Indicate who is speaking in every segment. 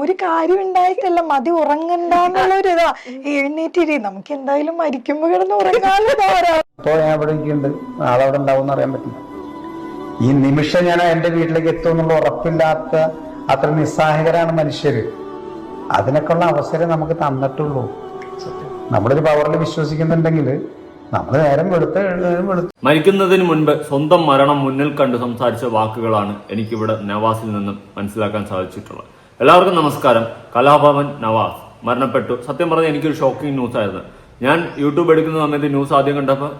Speaker 1: ഒരു കാര്യം ഉണ്ടായിട്ടല്ല. മതി ഉറങ്ങണ്ടെന്നുള്ളൊരു ഇതാ. എഴുന്നേറ്റിരി. നമുക്ക് എന്തായാലും മരിക്കുമ്പോ കിടന്ന്
Speaker 2: ഇപ്പോൾ ഞാൻ അവിടെ നാളെ അവിടെ ഉണ്ടാവും അറിയാൻ പറ്റില്ല. ഈ നിമിഷം ഞാൻ എന്റെ വീട്ടിലേക്ക് എത്തും എന്നുള്ള ഉറപ്പില്ലാത്ത അത്ര നിസ്സഹായകരാണ് മനുഷ്യര്. അതിനൊക്കെയുള്ള അവസരം നമുക്ക് തന്നിട്ടുള്ളൂ. നമ്മളൊരു പവറിൽ വിശ്വസിക്കുന്നുണ്ടെങ്കിൽ നമ്മൾ നേരം വെളുത്ത് നേരം വെളുത്ത്
Speaker 3: മരിക്കുന്നതിന് മുൻപ് സ്വന്തം മരണം മുന്നിൽ കണ്ട് സംസാരിച്ച വാക്കുകളാണ് എനിക്കിവിടെ നവാസിൽ നിന്നും മനസ്സിലാക്കാൻ സാധിച്ചിട്ടുള്ളത്. എല്ലാവർക്കും നമസ്കാരം. കലാഭവൻ നവാസ്. മരണപ്പെട്ടു. സത്യം പറഞ്ഞാൽ എനിക്കൊരു ഷോക്കിംഗ് ന്യൂസ് ആയിരുന്നു. ഞാൻ യൂട്യൂബ് എടുക്കുന്ന സമയത്ത് ന്യൂസ് ആദ്യം കണ്ടപ്പോൾ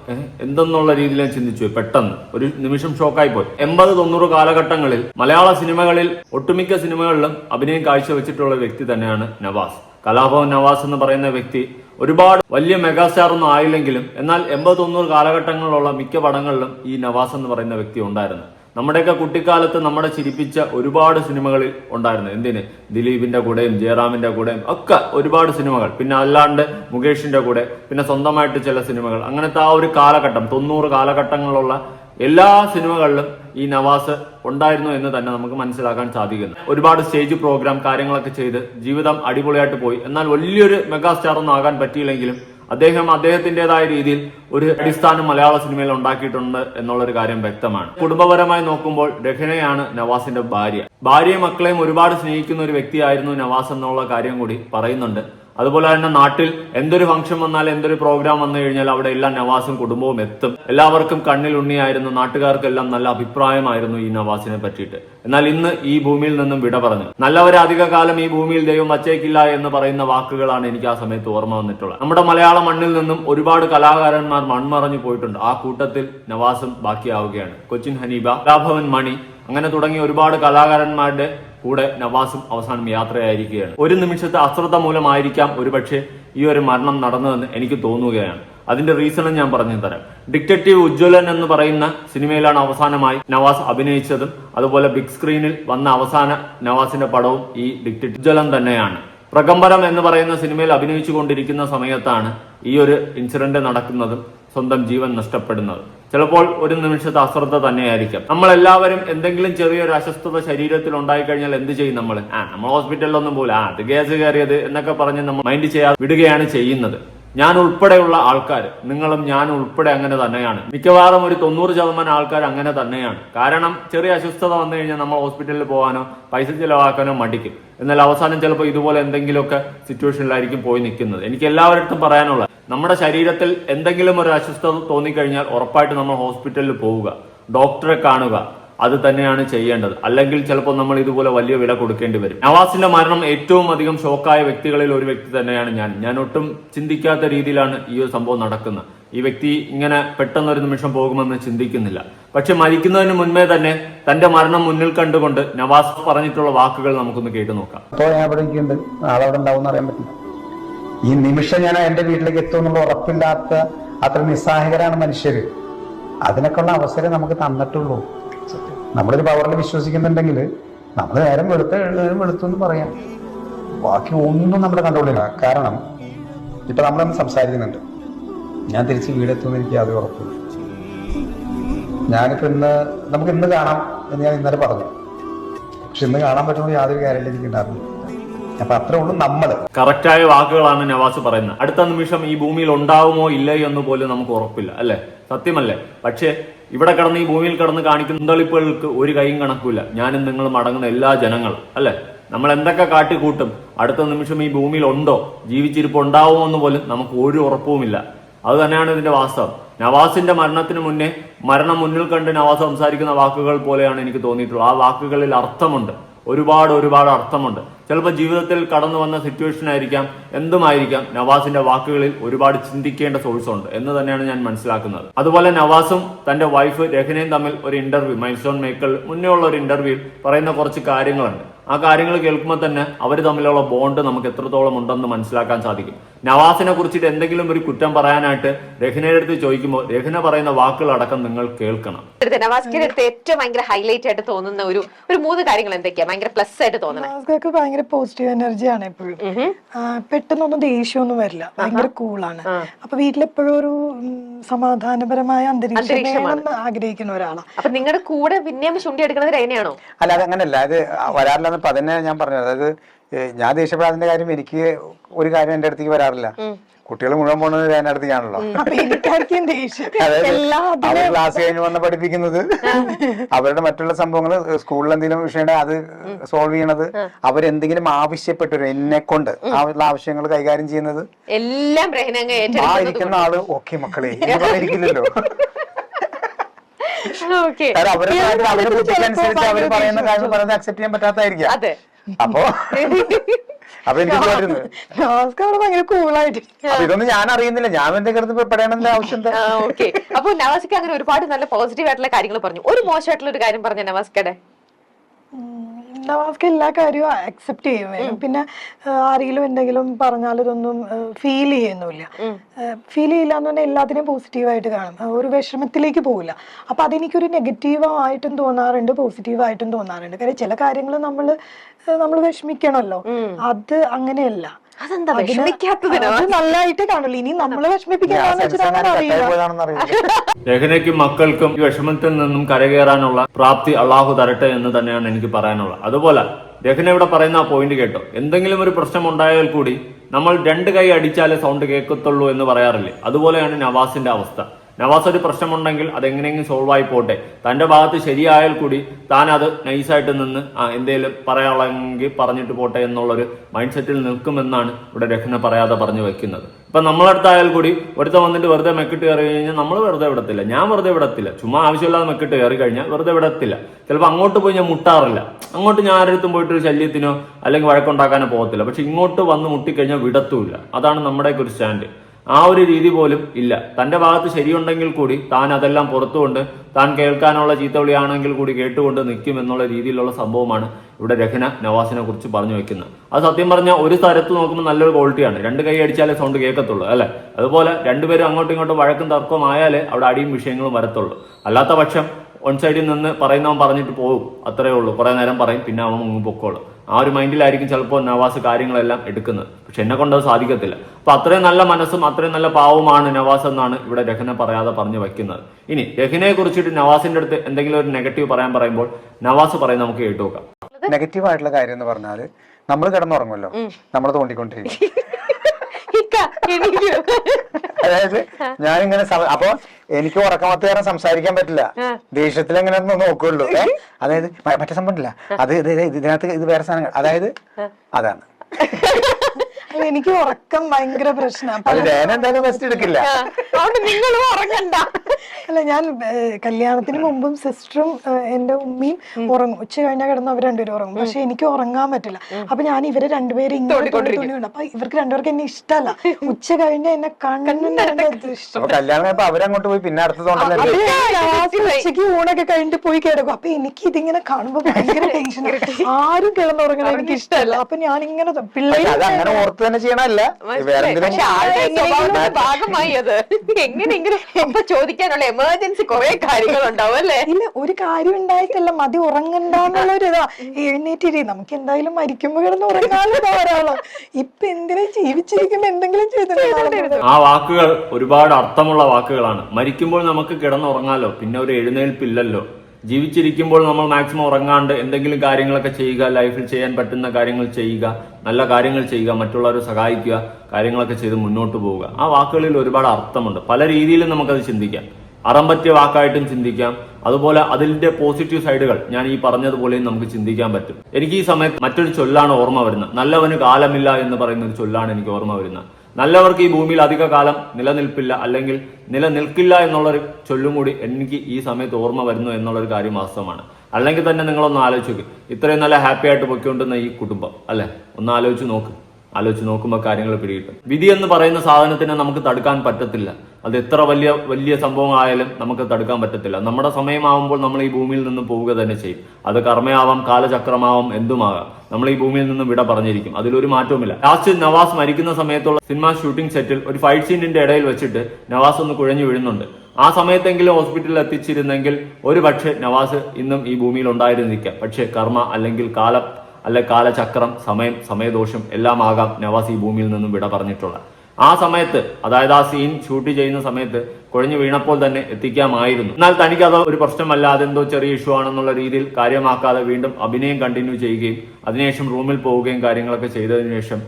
Speaker 3: എന്തെന്നുള്ള രീതിയിൽ ഞാൻ ചിന്തിച്ചു പെട്ടെന്ന്. ഒരു നിമിഷം ഷോക്കായി പോയി. എൺപത് തൊണ്ണൂറ് കാലഘട്ടങ്ങളിൽ മലയാള സിനിമകളിൽ ഒട്ടുമിക്ക സിനിമകളിലും അഭിനയം കാഴ്ചവെച്ചിട്ടുള്ള വ്യക്തി തന്നെയാണ് നവാസ്. കലാഭവൻ നവാസ് എന്ന് പറയുന്ന വ്യക്തി ഒരുപാട് വലിയ മെഗാസ്റ്റാർ ഒന്നും ആയില്ലെങ്കിലും എന്നാൽ എൺപത് തൊണ്ണൂറ് കാലഘട്ടങ്ങളിലുള്ള മിക്ക പടങ്ങളിലും ഈ നവാസ് എന്ന് പറയുന്ന വ്യക്തി ഉണ്ടായിരുന്നു. നമ്മുടെയൊക്കെ കുട്ടിക്കാലത്ത് നമ്മളെ ചിരിപ്പിച്ച ഒരുപാട് സിനിമകൾ ഉണ്ടായിരുന്നു. എന്തിന്? ദിലീപിന്റെ കൂടെയും ജയറാമിന്റെ കൂടെയും ഒക്കെ ഒരുപാട് സിനിമകൾ. പിന്നെ അല്ലാണ്ട് മുകേഷിന്റെ കൂടെ പിന്നെ സ്വന്തമായിട്ട് ചില സിനിമകൾ. അങ്ങനത്തെ ആ ഒരു കാലഘട്ടം തൊണ്ണൂറ് കാലഘട്ടങ്ങളിലുള്ള എല്ലാ സിനിമകളിലും ഈ നവാസ് ഉണ്ടായിരുന്നു എന്ന് തന്നെ നമുക്ക് മനസ്സിലാക്കാൻ സാധിക്കുന്നു. ഒരുപാട് സ്റ്റേജ് പ്രോഗ്രാം കാര്യങ്ങളൊക്കെ ചെയ്ത് ജീവിതം അടിപൊളിയായിട്ട് പോയി. എന്നാൽ വലിയൊരു മെഗാസ്റ്റാർ ഒന്നും ആകാൻ പറ്റിയില്ലെങ്കിലും അദ്ദേഹം അദ്ദേഹത്തിന്റേതായ രീതിയിൽ ഒരു അടിസ്ഥാനം മലയാള സിനിമയിൽ ഉണ്ടാക്കിയിട്ടുണ്ട് എന്നുള്ളൊരു കാര്യം വ്യക്തമാണ്. കുടുംബപരമായി നോക്കുമ്പോൾ രഹനയാണ് നവാസിന്റെ ഭാര്യ. ഭാര്യയും മക്കളെയും ഒരുപാട് സ്നേഹിക്കുന്ന ഒരു വ്യക്തിയായിരുന്നു നവാസ് എന്നുള്ള കാര്യം കൂടി പറയുന്നുണ്ട്. അതുപോലെ തന്നെ നാട്ടിൽ എന്തൊരു ഫംഗ്ഷൻ വന്നാൽ എന്തൊരു പ്രോഗ്രാം വന്നു കഴിഞ്ഞാൽ അവിടെ എല്ലാ നവാസും കുടുംബവും എത്തും. എല്ലാവർക്കും കണ്ണിൽ ഉണ്ണിയായിരുന്നു നാട്ടുകാർക്കെല്ലാം നല്ല അഭിപ്രായമായിരുന്നു ഈ നവാസിനെ പറ്റിയിട്ട്. എന്നാൽ ഇന്ന് ഈ ഭൂമിയിൽ നിന്നും വിട പറഞ്ഞു. നല്ലവരെ അധിക കാലം ഈ ഭൂമിയിൽ ദൈവം വച്ചേക്കില്ല എന്ന് പറയുന്ന വാക്കുകളാണ് എനിക്ക് ആ സമയത്ത് ഓർമ്മ വന്നിട്ടുള്ളത്. നമ്മുടെ മലയാള മണ്ണിൽ നിന്നും ഒരുപാട് കലാകാരന്മാർ മൺമറഞ്ഞു പോയിട്ടുണ്ട്. ആ കൂട്ടത്തിൽ നവാസും ബാക്കിയാവുകയാണ്. കൊച്ചിൻ ഹനീബ രാഭവൻ മണി അങ്ങനെ തുടങ്ങിയ ഒരുപാട് കലാകാരന്മാരുടെ കൂടെ നവാസും അവസാനം യാത്രയായിരിക്കുകയാണ്. ഒരു നിമിഷത്തെ അശ്രദ്ധ മൂലമായിരിക്കാം ഒരുപക്ഷെ ഈ ഒരു മരണം നടന്നതെന്ന് എനിക്ക് തോന്നുകയാണ്. അതിന്റെ റീസണും ഞാൻ പറഞ്ഞു തരാം ഡിറ്റക്റ്റീവ് ഉജ്ജ്വലൻ എന്ന് പറയുന്ന സിനിമയിലാണ് അവസാനമായി നവാസ് അഭിനയിച്ചതും അതുപോലെ ബിഗ് സ്ക്രീനിൽ വന്ന അവസാന നവാസിന്റെ പടവും ഈ ഡിറ്റക്റ്റീവ് ഉജ്ജ്വലൻ തന്നെയാണ്. പ്രകമ്പരം എന്ന് പറയുന്ന സിനിമയിൽ അഭിനയിച്ചു കൊണ്ടിരിക്കുന്ന സമയത്താണ് ഈ ഒരു ഇൻസിഡന്റ് നടക്കുന്നതും സ്വന്തം ജീവൻ നഷ്ടപ്പെടുന്നത്. ചിലപ്പോൾ ഒരു നിമിഷത്തെ അശ്രദ്ധ തന്നെയായിരിക്കാം. നമ്മൾ എല്ലാവരും എന്തെങ്കിലും ചെറിയൊരു അസ്വസ്ഥത ശരീരത്തിൽ ഉണ്ടായി കഴിഞ്ഞാൽ എന്ത് ചെയ്യും നമ്മൾ ആ നമ്മൾ ഹോസ്പിറ്റലിലൊന്നും പോല ആ അത് ഗ്യാസ് കയറിയത് എന്നൊക്കെ പറഞ്ഞ് നമ്മൾ മൈൻഡ് ചെയ്യാതെ വിടുകയാണ് ചെയ്യുന്നത്. ഞാൻ ഉൾപ്പെടെയുള്ള ആൾക്കാർ. നിങ്ങളും ഞാനും ഉൾപ്പെടെ അങ്ങനെ തന്നെയാണ്. മിക്കവാറും ഒരു തൊണ്ണൂറ് ശതമാനം ആൾക്കാർ അങ്ങനെ തന്നെയാണ്. കാരണം ചെറിയ അസ്വസ്ഥത വന്നു കഴിഞ്ഞാൽ നമ്മൾ ഹോസ്പിറ്റലിൽ പോകാനോ പൈസ ചിലവാക്കാനോ മടിക്കും. എന്നാൽ അവസാനം ചിലപ്പോൾ ഇതുപോലെ എന്തെങ്കിലുമൊക്കെ സിറ്റുവേഷനിലായിരിക്കും പോയി നിൽക്കുന്നത്. എനിക്ക് എല്ലാവരുടെ പറയാനുള്ളത് നമ്മുടെ ശരീരത്തിൽ എന്തെങ്കിലും ഒരു അസ്വസ്ഥത തോന്നിക്കഴിഞ്ഞാൽ ഉറപ്പായിട്ട് നമ്മൾ ഹോസ്പിറ്റലിൽ പോവുക. ഡോക്ടറെ കാണുക. അത് തന്നെയാണ് ചെയ്യേണ്ടത്. അല്ലെങ്കിൽ ചിലപ്പോൾ നമ്മൾ ഇതുപോലെ വലിയ വില കൊടുക്കേണ്ടി വരും. നവാസിന്റെ മരണം ഏറ്റവും അധികം ഷോക്കായ വ്യക്തികളിൽ ഒരു വ്യക്തി തന്നെയാണ് ഞാൻ. ഞാൻ ഒട്ടും ചിന്തിക്കാത്ത രീതിയിലാണ് ഈ ഒരു സംഭവം നടക്കുന്നത്. ഈ വ്യക്തി ഇങ്ങനെ പെട്ടെന്ന് ഒരു നിമിഷം പോകുമെന്ന് ചിന്തിക്കുന്നില്ല. പക്ഷെ മരിക്കുന്നതിന് മുൻപേ തന്നെ തന്റെ മരണം മുന്നിൽ കണ്ടുകൊണ്ട് നവാസ് പറഞ്ഞിട്ടുള്ള വാക്കുകൾ നമുക്കൊന്ന് കേട്ടു നോക്കാം.
Speaker 2: അപ്പോൾ ഞാൻ അവിടെ അവിടെ ഈ നിമിഷം ഞാൻ എന്റെ വീട്ടിലേക്ക് എത്തുമെന്നുള്ള ഉറപ്പില്ലാത്ത അത്ര നിസ്സഹായകരാണ് മനുഷ്യര്. അതിനൊക്കെയുള്ള അവസരം നമുക്ക് തന്നിട്ടുള്ളൂ. നമ്മളൊരു പവറിൽ വിശ്വസിക്കുന്നുണ്ടെങ്കിൽ നമ്മൾ നേരം വെളുത്ത് നേരം വെളുത്തു എന്ന് പറയാം. ബാക്കി ഒന്നും നമ്മുടെ കൺട്രോളില്ല കാരണം ഇപ്പൊ നമ്മൾ സംസാരിക്കുന്നുണ്ട്. ഞാൻ തിരിച്ച് വീടെത്തുമെന്ന് എനിക്ക് അത് ഉറപ്പില്ല ഞാനിപ്പോ ഇന്ന് നമുക്ക് ഇന്ന് കാണാം എന്ന് ഞാൻ ഇന്നലെ പറഞ്ഞു. പക്ഷെ ഇന്ന് കാണാൻ പറ്റുന്ന യാതൊരു ഗ്യാരണ്ടി എനിക്ക് ഉണ്ടായിരുന്നു അപ്പൊ അത്രേ ഉള്ളൂ നമ്മൾ.
Speaker 3: കറക്റ്റായ വാക്കുകളാണ് നവാസ് പറയുന്നത്. അടുത്ത നിമിഷം ഈ ഭൂമിയിൽ ഉണ്ടാവുമോ ഇല്ലയോ എന്ന് പോലും നമുക്ക് ഉറപ്പില്ല അല്ലെ? സത്യമല്ലേ? പക്ഷേ ഇവിടെ കിടന്ന് ഈ ഭൂമിയിൽ കിടന്ന് കാണിക്കുന്ന തളിപ്പുകൾക്ക് ഒരു കൈയും കണക്കില്ല ഞാനും നിങ്ങൾ മടങ്ങുന്ന എല്ലാ ജനങ്ങളും അല്ലെ? നമ്മൾ എന്തൊക്കെ കാട്ടിക്കൂട്ടും? അടുത്ത നിമിഷം ഈ ഭൂമിയിൽ ഉണ്ടോ? ജീവിച്ചിരിപ്പ് ഉണ്ടാവുമോ എന്ന് പോലും നമുക്ക് ഒരു ഉറപ്പുമില്ല. അത് തന്നെയാണ് ഇതിന്റെ വാസ്തവം. നവാസിന്റെ മരണത്തിന് മുന്നേ മരണം മുന്നിൽ കണ്ട് നവാസ് സംസാരിക്കുന്ന വാക്കുകൾ പോലെയാണ് എനിക്ക് തോന്നിയിട്ടുള്ളത്. ആ വാക്കുകളിൽ അർത്ഥമുണ്ട്. ഒരുപാട് ഒരുപാട് അർത്ഥമുണ്ട്. ചിലപ്പോൾ ജീവിതത്തിൽ കടന്നു വന്ന സിറ്റുവേഷൻ ആയിരിക്കാം എന്തുമായിരിക്കാം നവാസിന്റെ വാക്കുകളിൽ ഒരുപാട് ചിന്തിക്കേണ്ട സോഴ്സ് ഉണ്ട് എന്ന് തന്നെയാണ് ഞാൻ മനസ്സിലാക്കുന്നത്. അതുപോലെ നവാസും തന്റെ വൈഫ് രഹനയും തമ്മിൽ ഒരു ഇന്റർവ്യൂ മൈൽസ്റ്റോൺ മേക്കൾ മുന്നേ ഉള്ള ഒരു ഇന്റർവ്യൂവിൽ പറയുന്ന കുറച്ച് കാര്യങ്ങളുണ്ട്. ആ കാര്യങ്ങൾ കേൾക്കുമ്പോൾ തന്നെ അവർ തമ്മിലുള്ള ബോണ്ട് നമുക്ക് എത്രത്തോളം ഉണ്ടെന്ന് മനസ്സിലാക്കാൻ സാധിക്കും. നവാസിനെ കുറിച്ചിട്ട് എന്തെങ്കിലും ഒരു കുറ്റം പറയാനായിട്ട് രഹ്നയുടെ അടുത്ത് ചോദിക്കുമ്പോൾ രഹ്ന പറയുന്ന വാക്കുകളടക്കം നിങ്ങൾ കേൾക്കണം.
Speaker 4: അടുത്ത് നവാസ്കിന്റെ അടുത്ത് ഏറ്റവും ഭയങ്കര ഹൈലൈറ്റ് ആയിട്ട് തോന്നുന്ന ഒരു ഒരു മൂന്ന് കാര്യങ്ങൾ എന്തൊക്കെയാ? ഭയങ്കര പ്ലസ് ആയിട്ട്
Speaker 1: തോന്നുന്നത് ഭയങ്കര പോസിറ്റീവ് എനർജിയാണ് എപ്പോഴും. ആ, പെട്ടെന്നൊന്നും ദേഷ്യമൊന്നും വരില്ല. ഭയങ്കര കൂളാണ് അപ്പൊ വീട്ടിലെപ്പോഴും ഒരു സമാധാനപരമായ അന്തരീക്ഷം. ആഗ്രഹിക്കുന്ന ഒരാളാണ്
Speaker 4: അപ്പൊ നിങ്ങളുടെ കൂടെ പിന്നെയും ചുണ്ടിയെടുക്കുന്നത് രേനയാണോ?
Speaker 2: അല്ല അത് അങ്ങനെയല്ല അത് വരാറില്ല അതിനെ ഞാൻ പറഞ്ഞത്. അതായത് ഞാൻ ദേഷ്യപ്പെടാതിന്റെ കാര്യം എനിക്ക് ഒരു കാര്യം എന്റെ അടുത്തേക്ക് വരാറില്ല. കുട്ടികൾ മുഴുവൻ പോണത് എന്റെ അടുത്തേക്കാണല്ലോ അവർ ക്ലാസ് കഴിഞ്ഞ് വന്ന് പഠിപ്പിക്കുന്നത് അവരുടെ മറ്റുള്ള സംഭവങ്ങൾ സ്കൂളിൽ എന്തെങ്കിലും വിഷയം അത് സോൾവ് ചെയ്യണത് അവരെന്തെങ്കിലും ആവശ്യപ്പെട്ടു എന്നെ കൊണ്ട് ആവശ്യങ്ങൾ കൈകാര്യം ചെയ്യുന്നത്
Speaker 4: എല്ലാം
Speaker 2: ആ ഇരിക്കുന്ന ആൾ ഓക്കെ മക്കളെ ഇരിക്കുന്നല്ലോ അവരുടെ ബുദ്ധിക്കനുസരിച്ച് അവർ പറയുന്ന കാര്യങ്ങൾ പറയുന്നത് അക്സെപ്റ്റ് ചെയ്യാൻ പറ്റാത്തായിരിക്കാം. അപ്പോ അപ്പൊ എനിക്ക്
Speaker 1: ഭയങ്കര കൂളായിട്ട്.
Speaker 2: ഇതൊന്നും ഞാൻ അറിയുന്നില്ല. ഞാൻ എന്റെ കിടന്ന് പെടേണ്ട ആവശ്യം
Speaker 4: ഓക്കെ. അപ്പൊ നവാസിക്ക് അങ്ങനെ ഒരുപാട് നല്ല പോസിറ്റീവ് ആയിട്ടുള്ള കാര്യങ്ങൾ പറഞ്ഞു. ഒരു മോശമായിട്ടുള്ള ഒരു കാര്യം പറഞ്ഞു നവാസ്കയുടെ
Speaker 1: നവാസ്ക്ക് എല്ലാ കാര്യവും അക്സെപ്റ്റ് ചെയ്യും. പിന്നെ ആരെങ്കിലും എന്തെങ്കിലും പറഞ്ഞാലൊന്നും ഫീൽ ചെയ്യുന്നില്ല. ഫീൽ ചെയ്യില്ല എന്ന് പറഞ്ഞാൽ എല്ലാത്തിനെയും പോസിറ്റീവായിട്ട് കാണും. ഒരു വിഷമത്തിലേക്ക് പോകില്ല അപ്പൊ അതെനിക്കൊരു നെഗറ്റീവായിട്ടും തോന്നാറുണ്ട് പോസിറ്റീവായിട്ടും തോന്നാറുണ്ട്. കാര്യം ചില കാര്യങ്ങൾ നമ്മൾ നമ്മൾ വിഷമിക്കണമല്ലോ. അത് അങ്ങനെയല്ല.
Speaker 4: അതെന്താ
Speaker 1: നല്ലതായിട്ട് കാണുള്ളൂ. ഇനി നമ്മളെ
Speaker 3: രഹനയ്ക്കും മക്കൾക്കും ഈ വിഷമത്തിൽ നിന്നും കരകയറാനുള്ള പ്രാപ്തി അള്ളാഹു തരട്ടെ എന്ന് തന്നെയാണ് എനിക്ക് പറയാനുള്ളത്. അതുപോലെ രഹന ഇവിടെ പറയുന്ന ആ പോയിന്റ് കേട്ടോ. എന്തെങ്കിലും ഒരു പ്രശ്നം ഉണ്ടായാൽ കൂടി നമ്മൾ രണ്ട് കൈ അടിച്ചാലേ സൗണ്ട് കേൾക്കത്തുള്ളൂ എന്ന് പറയാറില്ലേ? അതുപോലെയാണ് നവാസിന്റെ അവസ്ഥ. നവാസ് ഒരു പ്രശ്നമുണ്ടെങ്കിൽ അത് എങ്ങനെയെങ്കിലും സോൾവ് ആയി പോട്ടെ തന്റെ ഭാഗത്ത് ശരിയായാൽ കൂടി താൻ അത് നൈസായിട്ട് നിന്ന് എന്തെങ്കിലും പറയാനുള്ളെങ്കിൽ പറഞ്ഞിട്ട് പോട്ടെ എന്നുള്ളൊരു മൈൻഡ് സെറ്റിൽ നിൽക്കുമെന്നാണ് ഇവിടെ രഹ്ന പറയാതെ പറഞ്ഞു വെക്കുന്നത്. ഇപ്പൊ നമ്മളടുത്തായാൽ കൂടി ഒരുത്തം വന്നിട്ട് വെറുതെ മെക്കിട്ട് കയറി കഴിഞ്ഞാൽ നമ്മൾ വെറുതെ വിടത്തില്ല. ഞാൻ വെറുതെ വിടത്തില്ല. ചുമ്മാ ആവശ്യമില്ലാതെ മെക്കിട്ട് കയറി കഴിഞ്ഞാൽ വെറുതെ വിടത്തില്ല. ചിലപ്പോൾ അങ്ങോട്ട് പോയി ഞാൻ മുട്ടാറില്ല. അങ്ങോട്ട് ഞാൻ ആരടുത്തും പോയിട്ട് ഒരു ശല്യത്തിനോ അല്ലെങ്കിൽ വഴക്കുണ്ടാക്കാനോ പോകത്തില്ല. പക്ഷെ ഇങ്ങോട്ട് വന്ന് മുട്ടിക്കഴിഞ്ഞാൽ വിടത്തുമില്ല അതാണ് നമ്മുടെയൊക്കെ ഒരു സ്റ്റാൻഡ്. ആ ഒരു രീതി പോലും ഇല്ല. തന്റെ ഭാഗത്ത് ശരിയുണ്ടെങ്കിൽ കൂടി താൻ അതെല്ലാം പുറത്തുകൊണ്ട് താൻ കേൾക്കാനുള്ള ചീത്തവിളിയാണെങ്കിൽ കൂടി കേട്ടുകൊണ്ട് നിൽക്കും എന്നുള്ള രീതിയിലുള്ള സംഭവമാണ് ഇവിടെ രഹന നവാസിനെ കുറിച്ച് പറഞ്ഞു വെക്കുന്നത്. അത് സത്യം പറഞ്ഞാൽ ഒരു സ്ഥലത്ത് നോക്കുമ്പോൾ നല്ലൊരു ക്വാളിറ്റിയാണ്. രണ്ട് കൈ അടിച്ചാലേ സൗണ്ട് കേൾക്കത്തുള്ളൂ അല്ലേ? അതുപോലെ രണ്ടുപേരും അങ്ങോട്ടും ഇങ്ങോട്ടും വഴക്കും തർക്കവും ആയാലേ അവിടെ അടിയും വിഷയങ്ങളും വരത്തുള്ളൂ. അല്ലാത്ത പക്ഷം വൺ സൈഡിൽ നിന്ന് പറയുന്നവൻ പറഞ്ഞിട്ട് പോകും അത്രയേ ഉള്ളൂ. കുറേ നേരം പറയും പിന്നെ അവൻ മുങ്ങി പൊക്കോളും. ആ ഒരു മൈൻഡിലായിരിക്കും ചിലപ്പോൾ നവാസ് കാര്യങ്ങളെല്ലാം എടുക്കുന്നത്. പക്ഷെ എന്നെ കൊണ്ട് അത് സാധിക്കത്തില്ല. അപ്പൊ അത്രയും നല്ല മനസ്സും അത്രയും നല്ല പാവമാണ് നവാസ് എന്നാണ് ഇവിടെ രഹന പറയാതെ പറഞ്ഞു വയ്ക്കുന്നത്. ഇനി രഹനയെ കുറിച്ചിട്ട് നവാസിന്റെ അടുത്ത് എന്തെങ്കിലും ഒരു നെഗറ്റീവ് പറയാൻ പറയുമ്പോൾ നവാസ് പറയും നമുക്ക് കേട്ടു നോക്കാം.
Speaker 2: നെഗറ്റീവ് ആയിട്ടുള്ള കാര്യം എന്ന് പറഞ്ഞാൽ നമ്മൾ കിടന്നുറങ്ങുമല്ലോ. നമ്മൾ തോണ്ടിക്കൊണ്ടിരിക്കും. അതായത് ഞാനിങ്ങനെ അപ്പൊ എനിക്ക് ഉറക്കം പത്ത് കാരണം സംസാരിക്കാൻ പറ്റില്ല. ദേഷ്യത്തിൽ എങ്ങനെ ഒന്ന് നോക്കുള്ളൂ അതായത് മറ്റേ സംഭവം ഇല്ല അത് ഇത് ഇത് ഇതിനകത്ത് ഇത് വേറെ സാധനങ്ങൾ. അതായത് അതാണ്.
Speaker 1: എനിക്ക് ഉറക്കം ഭയങ്കര പ്രശ്നമാണ്
Speaker 2: റെസ്റ്റ് എടുക്കില്ല.
Speaker 4: അതുകൊണ്ട് നിങ്ങളും ഉറങ്ങണ്ട.
Speaker 1: അല്ല ഞാൻ കല്യാണത്തിന് മുമ്പും സിസ്റ്ററും എന്റെ ഉമ്മയും ഉറങ്ങും. ഉച്ച കഴിഞ്ഞാൽ കിടന്ന് അവർ രണ്ടുപേരും ഉറങ്ങും. പക്ഷെ എനിക്ക് ഉറങ്ങാൻ പറ്റില്ല. അപ്പൊ ഞാൻ ഇവരെ രണ്ടുപേരും ഇങ്ങോട്ട് അപ്പൊ ഇവർക്ക് രണ്ടുപേർക്ക് എന്നെ ഇഷ്ടമല്ല ഉച്ച കഴിഞ്ഞ എന്നെ
Speaker 2: അവരങ്ങോട്ട് പോയി പിന്നെ
Speaker 1: ഉച്ചയ്ക്ക് ഊണൊക്കെ കഴിഞ്ഞിട്ട് പോയി കിടക്കും. അപ്പൊ എനിക്ക് ഇതിങ്ങനെ കാണുമ്പോ ഭയങ്കര ടെൻഷൻ ആരും കിടന്നുറങ്ങണ എനിക്ക് ഇഷ്ടമല്ല അപ്പൊ ഞാൻ ഇങ്ങനെ പിള്ളേർ
Speaker 2: അത് അങ്ങനെ ഓർത്ത് തന്നെ
Speaker 4: പക്ഷെ ആളുടെ സ്വഭാവത്തിന്റെ ഭാഗമായി അത്. എങ്ങനെയെങ്കിലും ചോദിക്കാനുള്ള എമർജൻസി കുറെ കാര്യങ്ങൾ ഉണ്ടാവും അല്ലേ?
Speaker 1: ഇല്ല ഒരു കാര്യം ഉണ്ടായിട്ടല്ല. മതി ഉറങ്ങണ്ടെന്നുള്ളൊരു ഇതാ എഴുന്നേറ്റിരി നമുക്ക് എന്തായാലും മരിക്കുമ്പോ കിടന്ന് ഉറങ്ങാനും ധാരാളം ഇപ്പൊ എന്തിനാ ജീവിച്ചിരിക്കുമ്പോ എന്തെങ്കിലും ചെയ്തിട്ടുണ്ടാവും
Speaker 3: ആ വാക്കുകൾ ഒരുപാട് അർത്ഥമുള്ള വാക്കുകളാണ്. മരിക്കുമ്പോൾ നമുക്ക് കിടന്നുറങ്ങാലോ? പിന്നെ ഒരു എഴുന്നേൽപ്പില്ലല്ലോ. ജീവിച്ചിരിക്കുമ്പോൾ നമ്മൾ മാക്സിമം ഉറങ്ങാണ്ട് എന്തെങ്കിലും കാര്യങ്ങളൊക്കെ ചെയ്യുക ലൈഫിൽ ചെയ്യാൻ പറ്റുന്ന കാര്യങ്ങൾ ചെയ്യുക നല്ല കാര്യങ്ങൾ ചെയ്യുക മറ്റുള്ളവരെ സഹായിക്കുക കാര്യങ്ങളൊക്കെ ചെയ്ത് മുന്നോട്ട് പോവുക. ആ വാക്കുകളിൽ ഒരുപാട് അർത്ഥമുണ്ട്. പല രീതിയിലും നമുക്കത് ചിന്തിക്കാം. അറം വാക്കായിട്ടും ചിന്തിക്കാം. അതുപോലെ അതിന്റെ പോസിറ്റീവ് സൈഡുകൾ ഞാൻ ഈ പറഞ്ഞതുപോലെയും നമുക്ക് ചിന്തിക്കാൻ പറ്റും. എനിക്ക് ഈ സമയത്ത് മറ്റൊരു ചൊല്ലാണ് ഓർമ്മ വരുന്നത്. നല്ലവന് കാലമില്ല എന്ന് പറയുന്ന ഒരു ചൊല്ലാണ് എനിക്ക് ഓർമ്മ വരുന്നത്. നല്ലവർക്ക് ഈ ഭൂമിയിൽ അധിക കാലം നിലനിൽപ്പില്ല അല്ലെങ്കിൽ നിലനിൽക്കില്ല എന്നുള്ളൊരു ചൊല്ലും കൂടി എനിക്ക് ഈ സമയത്ത് ഓർമ്മ വരുന്നു എന്നുള്ളൊരു കാര്യം വാസ്തവമാണ്. അല്ലെങ്കിൽ തന്നെ നിങ്ങളൊന്ന് ആലോചിച്ച് നോക്ക്. ഇത്രയും നല്ല ഹാപ്പി ആയിട്ട് പൊയ്ക്കൊണ്ടിരുന്ന ഈ കുടുംബം അല്ലെ? ഒന്ന് ആലോചിച്ച് നോക്ക്. ആലോചിച്ച് നോക്കുമ്പോൾ കാര്യങ്ങൾ പിടികിട്ടും. വിധി എന്ന് പറയുന്ന സാധനത്തിനെ നമുക്ക് തടുക്കാൻ പറ്റത്തില്ല. അത് എത്ര വലിയ വലിയ സംഭവമായാലും നമുക്ക് തടുക്കാൻ പറ്റത്തില്ല. നമ്മുടെ സമയമാവുമ്പോൾ നമ്മൾ ഈ ഭൂമിയിൽ നിന്ന് പോവുക തന്നെ ചെയ്യും. അത് കർമ്മയാവാം കാലചക്രമാവാം എന്തുമാകാം. നമ്മൾ ഈ ഭൂമിയിൽ നിന്ന് വിട പറഞ്ഞിരിക്കും. അതിലൊരു മാറ്റവുമില്ല. ലാസ്റ്റ് നവാസ് മരിക്കുന്ന സമയത്തുള്ള സിനിമ ഷൂട്ടിംഗ് സെറ്റിൽ ഒരു ഫൈറ്റ് സീനിന്റെ ഇടയിൽ വെച്ചിട്ട് നവാസ് ഒന്ന് കുഴഞ്ഞു വീഴുന്നുണ്ട്. ആ സമയത്തെങ്കിലും ഹോസ്പിറ്റലിൽ എത്തിച്ചിരുന്നെങ്കിൽ ഒരു പക്ഷേ നവാസ് ഇന്നും ഈ ഭൂമിയിൽ ഉണ്ടായിരുന്നിരിക്കാം. പക്ഷേ കർമ്മ അല്ലെങ്കിൽ കാലം അല്ലെ കാലചക്രം സമയം സമയദോഷം എല്ലാം ആകാം നവാസ് ഈ ഭൂമിയിൽ നിന്നും വിട പറഞ്ഞിട്ടുള്ള ആ സമയത്ത് അതായത് ആ സീൻ ഷൂട്ട് ചെയ്യുന്ന സമയത്ത് കുഴഞ്ഞു വീണപ്പോൾ തന്നെ എത്തിക്കാമായിരുന്നു. എന്നാൽ തനിക്ക് അത് ഒരു പ്രശ്നമല്ല അതെന്തോ ചെറിയ ഇഷ്യൂ ആണെന്നുള്ള രീതിയിൽ കാര്യമാക്കാതെ വീണ്ടും അഭിനയം കണ്ടിന്യൂ ചെയ്യുകയും അതിനുശേഷം റൂമിൽ പോവുകയും കാര്യങ്ങളൊക്കെ ചെയ്തതിനു ശേഷം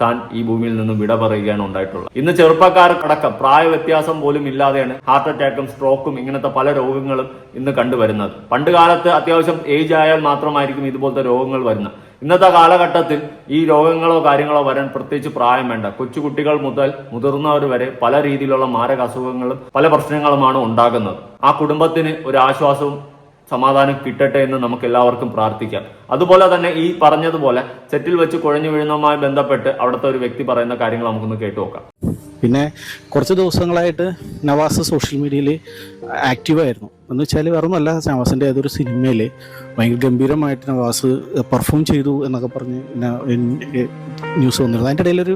Speaker 3: താൻ ഈ ഭൂമിയിൽ നിന്നും വിട പറയുകയാണ് ഉണ്ടായിട്ടുള്ളത്. ഇന്ന് ചെറുപ്പക്കാർക്കടക്കം പ്രായ വ്യത്യാസം പോലും ഇല്ലാതെയാണ് ഹാർട്ട് അറ്റാക്കും സ്ട്രോക്കും ഇങ്ങനത്തെ പല രോഗങ്ങളും ഇന്ന് കണ്ടുവരുന്നത്. പണ്ട് കാലത്ത് അത്യാവശ്യം ഏജ് ആയാൽ മാത്രമായിരിക്കും ഇതുപോലത്തെ രോഗങ്ങൾ വരുന്നത്. ഇന്നത്തെ കാലഘട്ടത്തിൽ ഈ രോഗങ്ങളോ കാര്യങ്ങളോ വരാൻ പ്രത്യേകിച്ച് പ്രായം വേണ്ട. കൊച്ചുകുട്ടികൾ മുതൽ മുതിർന്നവർ വരെ പല രീതിയിലുള്ള മാരക അസുഖങ്ങളും പല പ്രശ്നങ്ങളുമാണ് ഉണ്ടാകുന്നത്. ആ കുടുംബത്തിന് ഒരു ആശ്വാസവും സമാധാനം കിട്ടട്ടെ എന്ന് നമുക്ക് എല്ലാവർക്കും പ്രാർത്ഥിക്കാം. അതുപോലെ തന്നെ ഈ പറഞ്ഞതുപോലെ സെറ്റിൽ വെച്ച് കുഴഞ്ഞു വീഴുന്നതുമായി ബന്ധപ്പെട്ട് അവിടുത്തെ ഒരു വ്യക്തി പറയുന്ന കാര്യങ്ങൾ നമുക്കൊന്ന് കേട്ടു നോക്കാം.
Speaker 5: പിന്നെ കുറച്ച് ദിവസങ്ങളായിട്ട് നവാസ് സോഷ്യൽ മീഡിയയിൽ ആക്റ്റീവായിരുന്നു. എന്ന് വെച്ചാൽ വേറെ നവാസിന്റെ ഏതൊരു സിനിമയിൽ ഭയങ്കര ഗംഭീരമായിട്ട് നവാസ് പെർഫോം ചെയ്തു എന്നൊക്കെ പറഞ്ഞ് ന്യൂസ് വന്നിരുന്നു. അതിന്റെ ഇടയിലൊരു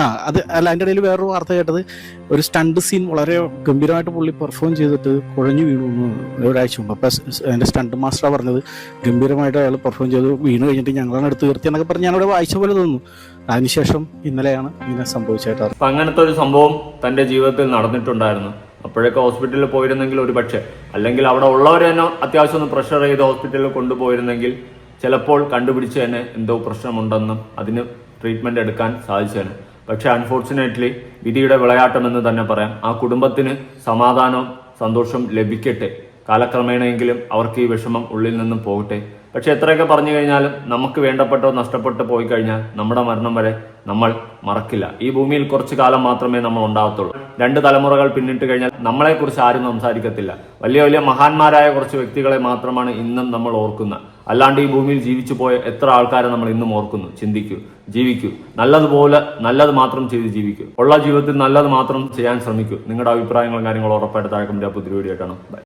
Speaker 5: ആ അത് അല്ല അതിന്റെ ഇടയിൽ വേറൊരു വാർത്ത കേട്ടത് ഒരു സ്റ്റണ്ട് സീൻ വളരെ ഗംഭീരമായിട്ട് പുള്ളി പെർഫോം ചെയ്തിട്ട് കുഴഞ്ഞു വീണു എന്ന് ഒരാഴ്ച മുമ്പ്. അപ്പം അതിന്റെ സ്റ്റണ്ട് മാസ്റ്ററാണ് പറഞ്ഞത് ഗംഭീരമായിട്ട് അയാൾ പെർഫോം ചെയ്ത് വീണ് കഴിഞ്ഞിട്ട് ഞങ്ങളാണ് എടുത്ത് ഉയർത്തി എന്നൊക്കെ പറഞ്ഞ് ഞാനവിടെ വായിച്ച പോലെ തോന്നുന്നു. അതിനുശേഷം ഇന്നലെയാണ് ഇങ്ങനെ സംഭവിച്ചായിട്ട്
Speaker 3: അങ്ങനത്തെ ഒരു സംഭവം തന്റെ ജീവിതത്തിൽ നടന്നിട്ടുണ്ടായിരുന്നു. അപ്പോഴൊക്കെ ഹോസ്പിറ്റലിൽ പോയിരുന്നെങ്കിൽ ഒരു പക്ഷേ. അല്ലെങ്കിൽ അവിടെ ഉള്ളവർ തന്നെ അത്യാവശ്യം ഒന്ന് പ്രഷർ ചെയ്ത് ഹോസ്പിറ്റലിൽ കൊണ്ടുപോയിരുന്നെങ്കിൽ ചിലപ്പോൾ കണ്ടുപിടിച്ച് തന്നെ എന്തോ പ്രശ്നമുണ്ടെന്നും അതിന് ട്രീറ്റ്മെന്റ് എടുക്കാൻ സാധിച്ചേനെ. പക്ഷെ അൺഫോർച്ചുനേറ്റ്ലി വിധിയുടെ വിളയാട്ടം എന്ന് തന്നെ പറയാം. ആ കുടുംബത്തിന് സമാധാനവും സന്തോഷം ലഭിക്കട്ടെ. കാലക്രമേണയെങ്കിലും അവർക്ക് ഈ വിഷമം ഉള്ളിൽ നിന്നും പോകട്ടെ. പക്ഷെ എത്രയൊക്കെ പറഞ്ഞു കഴിഞ്ഞാലും നമുക്ക് വേണ്ടപ്പെട്ടോ നഷ്ടപ്പെട്ടോ പോയി കഴിഞ്ഞാൽ നമ്മുടെ മരണം വരെ നമ്മൾ മറക്കില്ല. ഈ ഭൂമിയിൽ കുറച്ചു കാലം മാത്രമേ നമ്മൾ ഉണ്ടാകത്തുള്ളൂ രണ്ട് തലമുറകൾ പിന്നിട്ട് കഴിഞ്ഞാൽ നമ്മളെക്കുറിച്ച് ആരും സംസാരിക്കത്തില്ല. വലിയ വലിയ മഹാന്മാരായ കുറച്ച് വ്യക്തികളെ മാത്രമാണ് ഇന്നും നമ്മൾ ഓർക്കുന്നത് അല്ലാണ്ട് ഈ ഭൂമിയിൽ ജീവിച്ചു പോയ എത്ര ആൾക്കാരെ നമ്മൾ ഇന്നും ഓർക്കുന്നു? ചിന്തിക്കൂ. ജീവിക്കൂ. നല്ലതുപോലെ നല്ലത് മാത്രം ചെയ്ത് ജീവിക്കൂ. ഉള്ള ജീവിതത്തിൽ നല്ലത് മാത്രം ചെയ്യാൻ ശ്രമിക്കൂ. നിങ്ങളുടെ അഭിപ്രായങ്ങളും കാര്യങ്ങളും ഉറപ്പായിട്ട് താഴെ കമന്റ് പുതിയ വീഡിയോ ബൈ